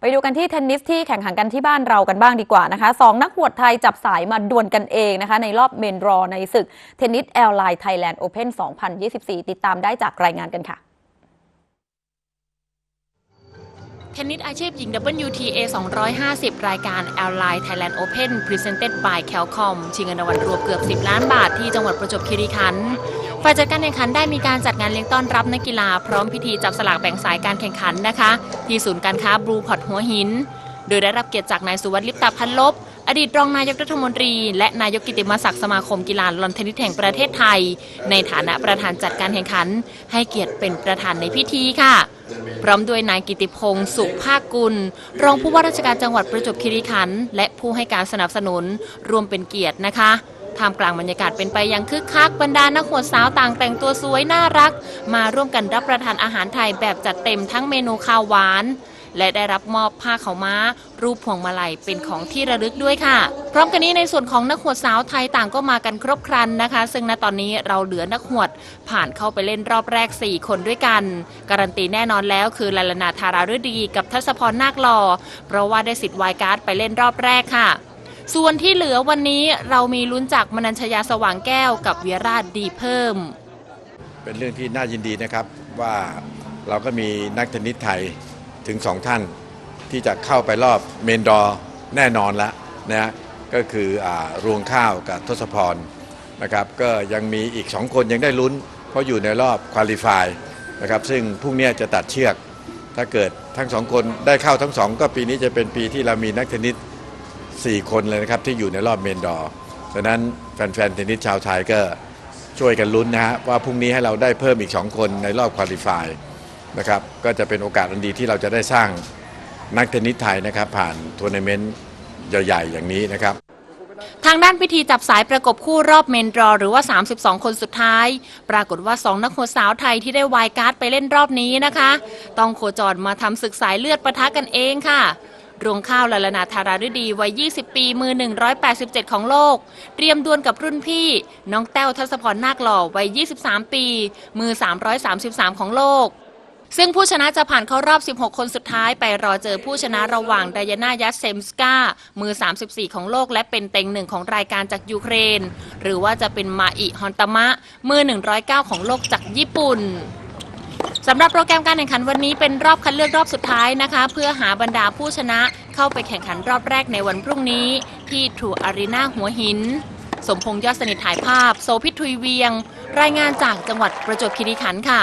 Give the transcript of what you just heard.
ไปดูกันที่เทนนิสที่แข่งขันกันที่บ้านเรากันบ้างดีกว่านะคะสองนักหวดไทยจับสายมาดวลกันเองนะคะในรอบเมนรอในศึกเทนนิสแอลไลน์ไทยแลนด์โอเพน2024 ติดตามได้จากรายงานกันค่ะ เทนนิสอาชีพหญิง WTA 250 รายการ a l l i n e Thailand Open Presented by Calcom ชิงเงินรางวัลรวมเกือบ 10 ล้านบาทที่จังหวัดประจวบคีรีขันธ์ฝ่ายจัดการแข่งขันได้มีการจัดงานเลี้ยงต้อนรับนักกีฬาพร้อมพิธีจับสลากแบ่งสายการแข่งขันนะคะ ที่ศูนย์การค้าบลูพอร์ตหัวหิน โดยได้รับเกียรติจากนายสุวัสดิ์ลิปตาพันลบ อดีตรองนายกรัฐมนตรี และนายกกิติมศักดิ์สมาคมกีฬาลอนเทนนิสแห่งประเทศไทย ในฐานะประธานจัดการแข่งขัน ให้เกียรติเป็นประธานในพิธีค่ะ พร้อมด้วยนายกิติพงศ์สุภาคกุล รองผู้ว่าราชการจังหวัดประจวบคีรีขันธ์และผู้ให้การสนับสนุนรวมเป็นเกียรตินะคะท่ามกลางบรรยากาศเป็นไปอย่างคึกคักบรรดานักหวดสาวต่างแต่งตัวสวยน่ารัก มาร่วมกันรับประทานอาหารไทยแบบจัดเต็มทั้งเมนูข้าวหวาน และได้รับมอบผ้าเขาม้า รูปพวงมาลัยเป็นของที่ระลึกด้วยค่ะ พร้อมกันนี้ในส่วนของนักหวดสาวไทยต่างก็มากันครบครันนะคะ ซึ่งณตอนนี้เราเหลือนักหวด ผ่านเข้าไปเล่นรอบแรก 4 คนด้วยกัน การันตีแน่นอนแล้วคือลลนาธาราฤดีกับทัศพรนาคลอ เพราะว่าได้สิทธิ์วายการ์ดไปเล่นรอบแรกค่ะส่วนที่เหลือวันนี้เรามีลุ้นจากมนัญชยาสว่างแก้วกับเวียราชดีเพิ่ม เป็นเรื่องที่น่ายินดีนะครับว่าเราก็มีนักเทนนิสไทย ถึงสองท่านที่จะเข้าไปรอบเมนดอร์แน่นอนแล้วนะฮะก็คืออรวงข้าวกับทศพรนะครับก็ยังมีอีก 2 คนยังได้ลุ้น เพราะอยู่ในรอบควอลิฟายนะครับซึ่งพรุ่งนี้จะตัดเชือก ถ้าเกิดทั้งสองคนได้เข้าทั้งสองก็ปีนี้จะเป็นปีที่เรามีนักเทนนิส4 คนเลยนะครับที่อยู่ในรอบเมนดอร์ฉะนั้นแฟนๆเทนนิสชาวไทยก็ช่วยกันลุ้นนะฮะว่าพรุ่งนี้ให้เราได้เพิ่มอีก 2 คนในรอบควอลิฟาย นะครับก็จะเป็นโอกาสอันดีที่เราจะได้สร้างนักเทนนิสไทยนะครับผ่านทัวร์นาเมนต์ใหญ่ๆ อย่างนี้นะครับ ทางด้านพิธีจับสายประกบคู่รอบเมนดรอ หรือว่า 32 คนสุดท้าย ปรากฏว่า 2 นักหัวสาวไทยที่ได้วายการ์ดไปเล่นรอบนี้นะคะ ต้องโคจรมาทำศึกสายเลือดปะทะกันเองค่ะ รวงข้าวลลนาธาราฤดีวัย 20 ปีมือ 187 ของโลก เตรียมดวลกับรุ่นพี่ น้องแต้วทัศพรนาคหล่อวัย 23 ปี มือ 333 ของโลก ซึ่งผู้ชนะจะผ่านเข้ารอบ 16 คนสุดท้ายไปรอเจอผู้ชนะระหว่างไดยานายัสเซมสกา มือ 34 ของโลกและเป็นเต็งหนึ่งของรายการจากยูเครน หรือว่าจะเป็นมาอิฮอนตามะ มือ 109 ของโลกจากญี่ปุ่นสำหรับโปรแกรมการแข่งขันวันนี้เป็นรอบคัดเลือกรอบสุดท้ายนะคะ เพื่อหาบรรดาผู้ชนะเข้าไปแข่งขันรอบแรกในวันพรุ่งนี้ ที่ทรูอารีนาหัวหิน สมพงษ์ยอดสนิทถ่ายภาพ โซพิททุยเวียง รายงานจากจังหวัดประจวบคีรีขันธ์ค่ะ